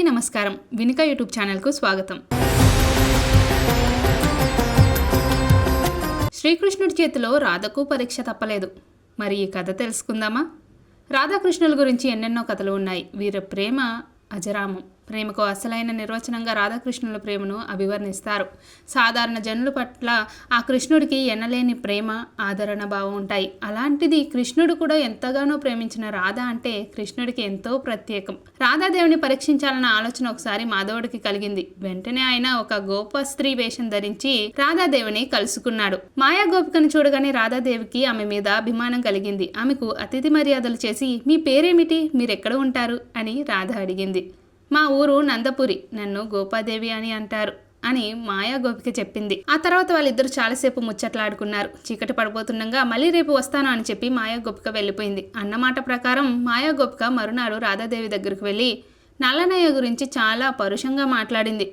అందరికీ నమస్కారం. వినిక యూట్యూబ్ ఛానల్కు స్వాగతం. శ్రీకృష్ణుడి చేతిలో రాధకు పరీక్ష తప్పలేదు. మరి ఈ కథ తెలుసుకుందామా? రాధాకృష్ణుల గురించి ఎన్నెన్నో కథలు ఉన్నాయి. వీరి ప్రేమ అజరామం. ప్రేమకు అసలైన నిర్వచనంగా రాధాకృష్ణుల ప్రేమను అభివర్ణిస్తారు. సాధారణ జనుల పట్ల ఆ కృష్ణుడికి ఎనలేని ప్రేమ ఆదరణ భావం ఉంటాయి. అలాంటిది కృష్ణుడు కూడా ఎంతగానో ప్రేమించిన రాధ అంటే కృష్ణుడికి ఎంతో ప్రత్యేకం. రాధాదేవిని పరీక్షించాలన్న ఆలోచన ఒకసారి మాధవుడికి కలిగింది. వెంటనే ఆయన ఒక గోప స్త్రీ వేషం ధరించి రాధాదేవిని కలుసుకున్నాడు. మాయా గోపికను చూడగానే రాధాదేవికి ఆమె మీద అభిమానం కలిగింది. ఆమెకు అతిథి మర్యాదలు చేసి మీ పేరేమిటి? మీరెక్కడ ఉంటారు? అని రాధ అడిగింది. మా ఊరు నందపురి నన్ను గోపాదేవి అని అంటారు అని మాయా గోపిక చెప్పింది. ఆ తర్వాత వాళ్ళిద్దరు చాలాసేపు ముచ్చట్లాడుకున్నారు. చీకటి పడిపోతుండగా మళ్ళీ రేపు వస్తాను అని చెప్పి మాయా గోపిక వెళ్ళిపోయింది. అన్నమాట ప్రకారం మాయా గోపిక మరునాడు రాధాదేవి దగ్గరకు వెళ్ళి నల్లనయ్య గురించి చాలా పరుషంగా మాట్లాడింది.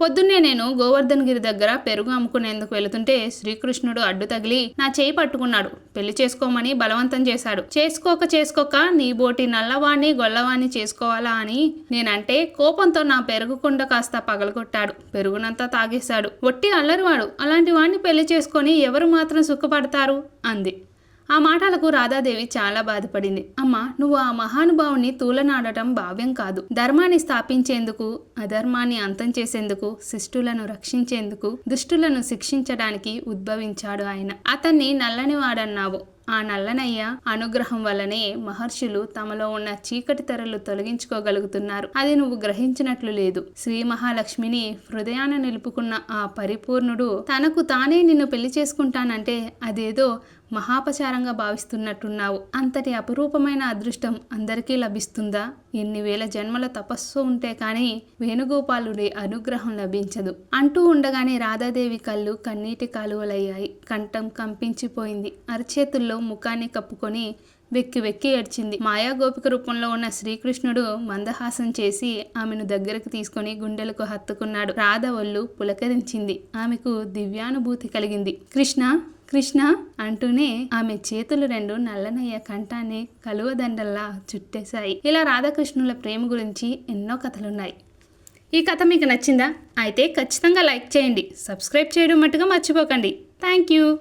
పొద్దున్నే నేను గోవర్ధన్ గిరి దగ్గర పెరుగు అమ్ముకునేందుకు వెళుతుంటే శ్రీకృష్ణుడు అడ్డు తగిలి నా చేయి పట్టుకున్నాడు. పెళ్ళి చేసుకోమని బలవంతం చేశాడు. చేసుకోక చేసుకోక నీ బోటి నల్లవాణ్ణి గొల్లవాణ్ణి చేసుకోవాలా అని నేనంటే కోపంతో నా పెరుగుకుండ కాస్త పగలగొట్టాడు. పెరుగునంతా తాగేశాడు. ఒట్టి అల్లరివాడు. అలాంటి వాణ్ణి పెళ్ళి చేసుకొని ఎవరు మాత్రం సుఖపడతారు? అంది. ఆ మాటలకు రాధాదేవి చాలా బాధపడింది. అమ్మ నువ్వు ఆ మహానుభావుని తూలనాడటం భావ్యం కాదు. ధర్మాన్ని స్థాపించేందుకు అధర్మాన్ని అంతం చేసేందుకు శిష్టులను రక్షించేందుకు దుష్టులను శిక్షించడానికి ఉద్భవించాడు ఆయన. అతన్ని నల్లనివాడన్నావు. ఆ నల్లనయ్య అనుగ్రహం వల్లనే మహర్షులు తమలో ఉన్న చీకటి తెరలు తొలగించుకోగలుగుతున్నారు. అది నువ్వు గ్రహించినట్లు లేదు. శ్రీ మహాలక్ష్మిని హృదయాన నిలుపుకున్న ఆ పరిపూర్ణుడు తనకు తానే నిన్ను పెళ్ళి చేసుకుంటానంటే అదేదో మహాపచారంగా భావిస్తున్నట్టున్నావు. అంతటి అపురూపమైన అదృష్టం అందరికీ లభిస్తుందా? ఎన్ని వేల జన్మల తపస్సు ఉంటే కానీ వేణుగోపాలుడి అనుగ్రహం లభించదు. అంటూ ఉండగానే రాధాదేవి కళ్ళు కన్నీటి కాలువలయ్యాయి. కంఠం కంపించిపోయింది. అరచేతుల్లో ముఖాన్ని కప్పుకొని వెక్కి వెక్కి ఏడ్చింది. మాయా గోపిక రూపంలో ఉన్న శ్రీకృష్ణుడు మందహాసం చేసి ఆమెను దగ్గరకు తీసుకొని గుండెలకు హత్తుకున్నాడు. రాధ ఒళ్ళు పులకరించింది. ఆమెకు దివ్యానుభూతి కలిగింది. కృష్ణ కృష్ణ అంటూనే ఆమె చేతులు రెండు నల్లనయ్య కంఠాన్ని కలువదండల్లా చుట్టేశాయి. ఇలా రాధాకృష్ణుల ప్రేమ గురించి ఎన్నో కథలున్నాయి. ఈ కథ మీకు నచ్చిందా? అయితే ఖచ్చితంగా లైక్ చేయండి. సబ్స్క్రైబ్ చేయడం మట్టుగా మర్చిపోకండి. Thank you.